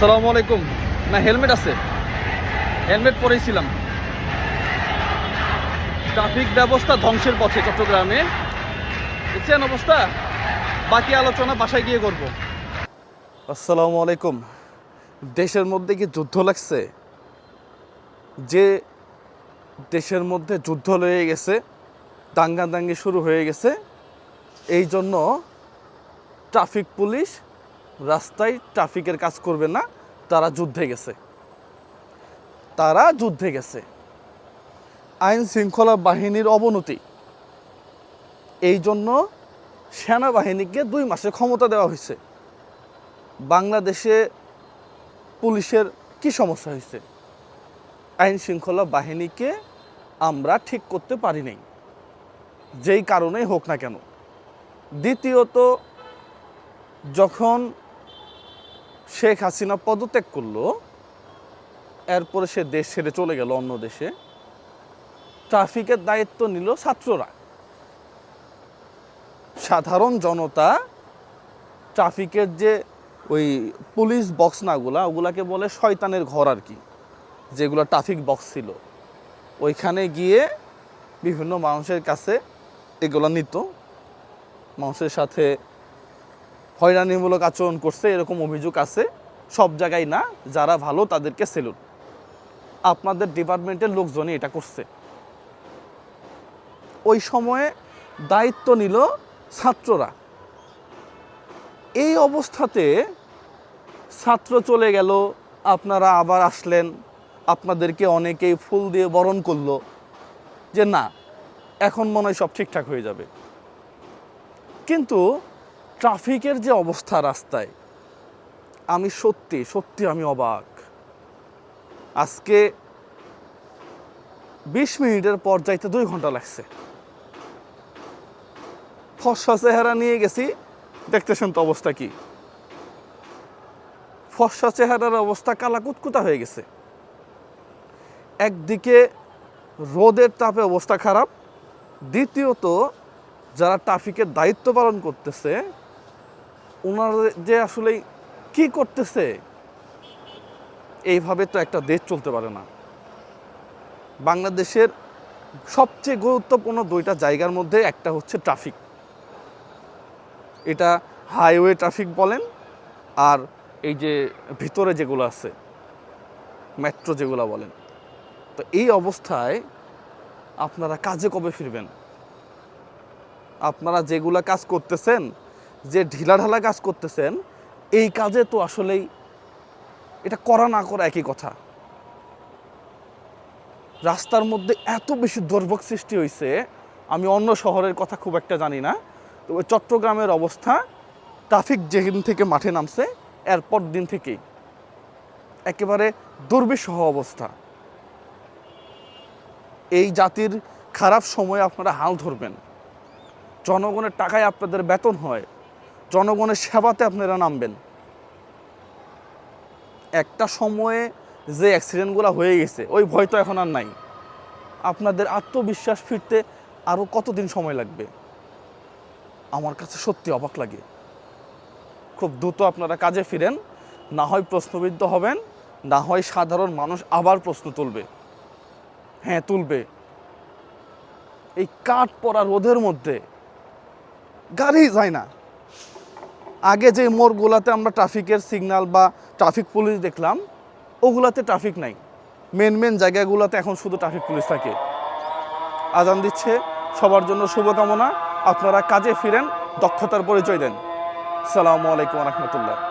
আসসালামু আলাইকুম। না, হেলমেট আছে। হেলমেট পরেছিলাম। ট্রাফিক ব্যবস্থা ধ্বংসের পথে চট্টগ্রামে। দেখছেন অবস্থা? বাকি আলোচনা বাসায় গিয়ে করব। আসসালামু আলাইকুম। দেশের মধ্যে কি যুদ্ধ লাগছে? যে দেশের মধ্যে যুদ্ধ লেগে গেছে দাঙ্গা দাঙ্গি শুরু হয়ে গেছে, এই জন্য ট্রাফিক পুলিশ রাস্তায় ট্রাফিকের কাজ করবে না, তারা যুদ্ধে গেছে। তারা যুদ্ধে গেছে। আইন শৃঙ্খলা বাহিনীর অবনতি। এই জন্য সেনাবাহিনীকে দুই মাসের ক্ষমতা দেওয়া হয়েছে। বাংলাদেশে পুলিশের কি সমস্যা হয়েছে? আইন শৃঙ্খলা বাহিনীকে আমরা ঠিক করতে পারি নাই। যেই কারণেই হোক না কেন। দ্বিতীয়ত, যখন শেখ হাসিনা পদত্যাগ করল, এরপরে সে দেশ ছেড়ে চলে গেল অন্য দেশে। ট্রাফিকের দায়িত্ব নিল ছাত্ররা। সাধারণ জনতা ট্রাফিকের যে ওই পুলিশ বক্স নাগুলা ওগুলাকে বলে শয়তানের ঘর আর কি, যেগুলো ট্রাফিক বক্স ছিল। ওইখানে গিয়ে বিভিন্ন মানুষের কাছে এগুলো নিত। মানুষের সাথে হয়রানিমূলক আচরণ করছে, এরকম অভিযোগ আছে। সব জায়গায় না, যারা ভালো তাদেরকে সেলুট আপনাদের ডিপার্টমেন্টের লোকজনই এটা করছে। ওই সময়ে দায়িত্ব নিল ছাত্ররা। এই অবস্থাতে ছাত্র চলে গেল, আপনারা আবার আসলেন, আপনাদেরকে অনেকেই ফুল দিয়ে বরণ করল যে না, এখন মনে হয় সব ঠিকঠাক হয়ে যাবে। কিন্তু ট্রাফিকের যে অবস্থা রাস্তায়, আমি সত্যি সত্যি আমি অবাক। আজকে বিশ মিনিটের পর যাইতে দুই ঘণ্টা লাগছে। ফর্সা চেহারা নিয়ে গেছি, দেখতেছেন তো অবস্থা কি? ফর্সা চেহারার অবস্থা কালা কুতকুতা হয়ে গেছে। একদিকে রোদের তাপে অবস্থা খারাপ, দ্বিতীয়ত যারা ট্রাফিকের দায়িত্ব পালন করতেছে ওনারা যে আসলে কি করতেছে, এইভাবে তো একটা দেশ চলতে পারে না। বাংলাদেশের সবচেয়ে গুরুত্বপূর্ণ দুইটা জায়গার মধ্যে একটা হচ্ছে ট্রাফিক। এটা হাইওয়ে ট্রাফিক বলেন, আর এই যে ভিতরে যেগুলো আছে, মেট্রো যেগুলো বলেন। তো এই অবস্থায় আপনারা কাজে কবে ফিরবেন? আপনারা যেগুলা কাজ করতেছেন যে ঢিলাঢালা কাজ করতেছেন, এই কাজে তো আসলেই এটা করা না করা একই কথা। রাস্তার মধ্যে এত বেশি দুর্ভোগ সৃষ্টি হয়েছে আমি অন্য শহরের কথা খুব একটা জানি না। তবে চট্টগ্রামের অবস্থা, ট্রাফিক যেদিন থেকে মাঠে নামছে, এরপর দিন থেকেই। একেবারে দুর্বিষহ অবস্থা। এই জাতির খারাপ সময়ে আপনারা হাল ধরবেন। জনগণের টাকায় আপনাদের বেতন হয় জনগণের সেবাতে আপনারা নামবেন। একটা সময়ে যে অ্যাক্সিডেন্টগুলো হয়ে গেছে, ওই ভয় তো এখন আর নাই। আপনাদের আত্মবিশ্বাস ফিরতে আরও কতদিন সময় লাগবে? আমার কাছে সত্যি অবাক লাগে। খুব দ্রুত আপনারা কাজে ফিরেন, না হয় প্রশ্নবিদ্ধ হবেন, না হয় সাধারণ মানুষ আবার প্রশ্ন তুলবে। হ্যাঁ তুলবে। এই কাঠ পড়া রোদের মধ্যে গাড়ি যায় না। আগে যে মোড়গুলাতে আমরা ট্রাফিকের সিগনাল বা ট্রাফিক পুলিশ দেখলাম, ওগুলাতে ট্রাফিক নাই। মেন মেন জায়গাগুলোতে এখন শুধু ট্রাফিক পুলিশ থাকে। আজান দিচ্ছে, সবার জন্য শুভকামনা। আপনারা কাজে ফিরেন, দক্ষতার পরিচয় দেন। সালামু আলাইকুম রহমতুল্লাহ।